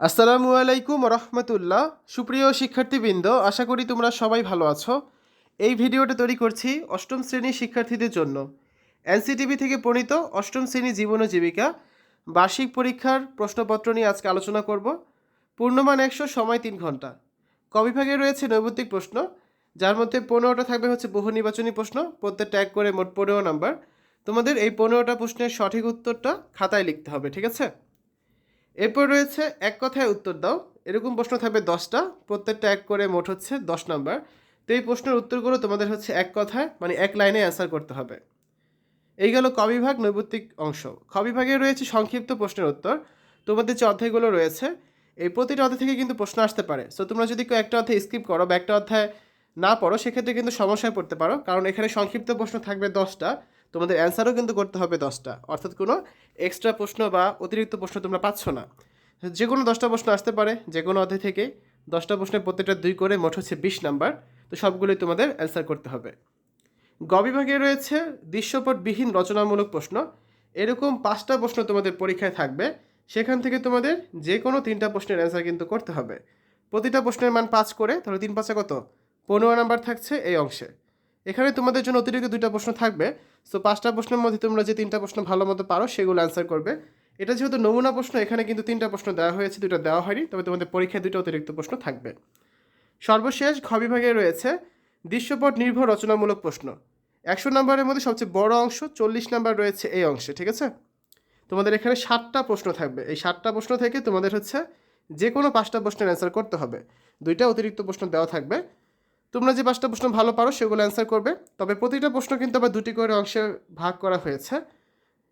আসসালামু আলাইকুম রহমতুল্লাহ। সুপ্রিয় শিক্ষার্থীবৃন্দ, আশা করি তোমরা সবাই ভালো আছো। এই ভিডিওটা তৈরি করছি অষ্টম শ্রেণির শিক্ষার্থীদের জন্য। এনসিটিভি থেকে প্রণীত অষ্টম শ্রেণি জীবন ও জীবিকা। বার্ষিক পরীক্ষার প্রশ্নপত্র নিয়ে আজকে আলোচনা করব। পূর্ণমান একশো, সময় তিন ঘণ্টা। কবিভাগে রয়েছে নৈবত্তিক প্রশ্ন, যার মধ্যে পনেরোটা থাকবে হচ্ছে বহু নির্বাচনী প্রশ্ন, প্রত্যেক ট্যাগ করে মোট পনেরো নাম্বার। তোমাদের এই পনেরোটা প্রশ্নের সঠিক উত্তরটা খাতায় লিখতে হবে, ঠিক আছে? এরপর রয়েছে এক কথায় উত্তর দাও। এরকম প্রশ্ন থাকবে দশটা। প্রত্যেকটা এক করে মোট হচ্ছে দশ নাম্বার। তো এই প্রশ্নের উত্তরগুলো তোমাদের হচ্ছে এক কথায় মানে এক লাইনে অ্যান্সার করতে হবে। এই গেল কবিভাগ নৈবত্তিক অংশ। কবিভাগে রয়েছে সংক্ষিপ্ত প্রশ্নের উত্তর। তোমাদের যে অধ্যায়গুলো রয়েছে, এই প্রতিটা অধ্যায় থেকে কিন্তু প্রশ্ন আসতে পারে। সো তোমরা যদি কেউ একটা অধ্যায় স্কিপ করো বা একটা অধ্যায় না পড়ো, সেক্ষেত্রে কিন্তু সমস্যায় পড়তে পারো। কারণ এখানে সংক্ষিপ্ত প্রশ্ন থাকবে দশটা। তোমাদের অ্যান্সারও কিন্তু করতে হবে দশটা। অর্থাৎ কোনো এক্সট্রা প্রশ্ন বা অতিরিক্ত প্রশ্ন তোমরা পাচ্ছ না। যে কোনো দশটা প্রশ্ন আসতে পারে, যে কোনো অধ্যায় থেকে দশটা প্রশ্নের প্রত্যেকটা দুই করে মোট হচ্ছে বিশ নাম্বার। তো সবগুলোই তোমাদের অ্যান্সার করতে হবে। গ বিভাগে রয়েছে দৃশ্যপটবিহীন রচনামূলক প্রশ্ন। এরকম পাঁচটা প্রশ্ন তোমাদের পরীক্ষায় থাকবে। সেখান থেকে তোমাদের যে কোনো তিনটা প্রশ্নের অ্যান্সার কিন্তু করতে হবে। প্রতিটা প্রশ্নের মান পাঁচ করে, তাহলে তিন পাঁচে কত? পনেরো নাম্বার থাকছে এই অংশে। এখানে তোমাদের জন্য অতিরিক্ত দুইটা প্রশ্ন থাকবে। সো পাঁচটা প্রশ্নের মধ্যে তোমরা যে তিনটা প্রশ্ন ভালো মতো পারো, সেগুলো অ্যান্সার করবে। এটা যেহেতু নমুনা প্রশ্ন, এখানে কিন্তু তিনটা প্রশ্ন দেওয়া হয়েছে দুটো দেওয়া হয়নি, তবে তোমাদের পরীক্ষায় দুটো অতিরিক্ত প্রশ্ন থাকবে। সর্বশেষ ঘ বিভাগে রয়েছে দৃশ্যপট নির্ভর রচনামূলক প্রশ্ন। একশো নম্বরের মধ্যে সবচেয়ে বড় অংশ, চল্লিশ নাম্বার রয়েছে এই অংশে, ঠিক আছে? তোমাদের এখানে ষাটটা প্রশ্ন থাকবে। এই ষাটটা প্রশ্ন থেকে তোমাদের হচ্ছে যে কোনো পাঁচটা প্রশ্নের অ্যান্সার করতে হবে। দুইটা অতিরিক্ত প্রশ্ন দেওয়া থাকবে। তোমরা যে পাঁচটা প্রশ্ন ভালো পারো, সেগুলো অ্যান্সার করবে। তবে প্রতিটা প্রশ্ন কিন্তু আবার দুটি করে অংশে ভাগ করা হয়েছে।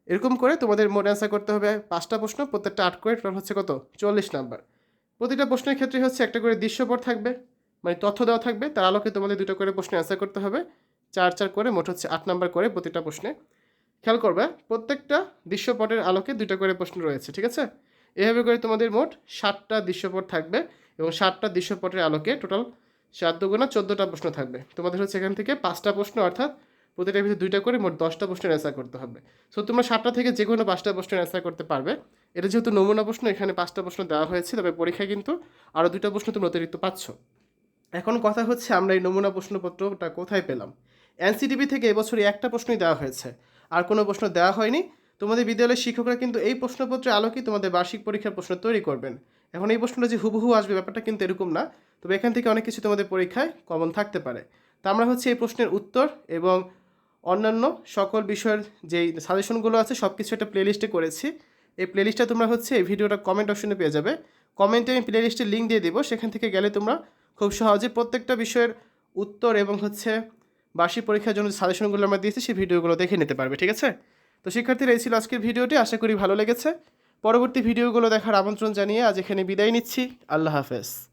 এরকম করে তোমাদের মোট অ্যান্সার করতে হবে পাঁচটা প্রশ্ন, প্রত্যেকটা আট করে টোটাল হচ্ছে কত? চল্লিশ নাম্বার প্রতিটা প্রশ্নের ক্ষেত্রে হচ্ছে একটা করে দৃশ্যপট থাকবে মানে তথ্য দেওয়া থাকবে। তার আলোকে তোমাদের দুটো করে প্রশ্ন অ্যান্সার করতে হবে। চার চার করে, মোট হচ্ছে আট নাম্বার করে প্রতিটা প্রশ্নে। খেয়াল করবে, প্রত্যেকটা দৃশ্যপটের আলোকে দুটো করে প্রশ্ন রয়েছে, ঠিক আছে? এভাবে করে তোমাদের মোট ষাটটা দৃশ্যপট থাকবে এবং ষাটটা দৃশ্যপটের আলোকে টোটাল সাত দুগুণা চোদ্দোটা প্রশ্ন থাকবে। তোমাদের হচ্ছে এখান থেকে পাঁচটা প্রশ্ন, অর্থাৎ প্রতিটার ভিতরে দুইটা করে মোট দশটা প্রশ্নের অ্যান্সার করতে হবে। সো তোমরা সাতটা থেকে যে কোনো পাঁচটা প্রশ্নের অ্যান্সার করতে পারবে। এটা যেহেতু নমুনা প্রশ্ন, এখানে পাঁচটা প্রশ্ন দেওয়া হয়েছে, তবে পরীক্ষায় কিন্তু আরও দুটো প্রশ্ন তোমরা অতিরিক্ত পাচ্ছ। এখন কথা হচ্ছে আমরা এই নমুনা প্রশ্নপত্রটা কোথায় পেলাম? এনসিটিভি থেকে এবছরই একটা প্রশ্নই দেওয়া হয়েছে। আর কোনো প্রশ্ন দেওয়া হয়নি। তোমাদের বিদ্যালয়ের শিক্ষকরা কিন্তু এই প্রশ্নপত্রের আলোকেই তোমাদের বার্ষিক পরীক্ষার প্রশ্ন তৈরি করবেন। এখন এই প্রশ্নটা যে হুবহু আসবে, ব্যাপারটা কিন্তু এরকম না। তবে এখান থেকে অনেক কিছু তোমাদের পরীক্ষায় কমন থাকতে পারে। তো আমরা হচ্ছে এই প্রশ্নের উত্তর এবং অন্যান্য সকল বিষয়ের যেই সাজেশনগুলো আছে সব কিছু একটা প্লেলিস্টে করেছি। এই প্লেলিস্টটা তোমরা হচ্ছে এই ভিডিওটা কমেন্ট অপশনে পেয়ে যাবে। কমেন্টে আমি প্লেলিস্টের লিঙ্ক দিয়ে দেবো, সেখান থেকে গেলে তোমরা খুব সহজে প্রত্যেকটা বিষয়ের উত্তর এবং হচ্ছে বার্ষিক পরীক্ষার জন্য সাজেশনগুলো আমরা দিয়েছি, সেই ভিডিওগুলো দেখে নিতে পারবে, ঠিক আছে? তো শিক্ষার্থীরা, এই ছিল আজকের ভিডিওটি আশা করি ভালো লেগেছে। পরবর্তী ভিডিওগুলো দেখার আমন্ত্রণ জানিয়ে আজ এখানে বিদায় নিচ্ছি। আল্লাহ হাফেজ।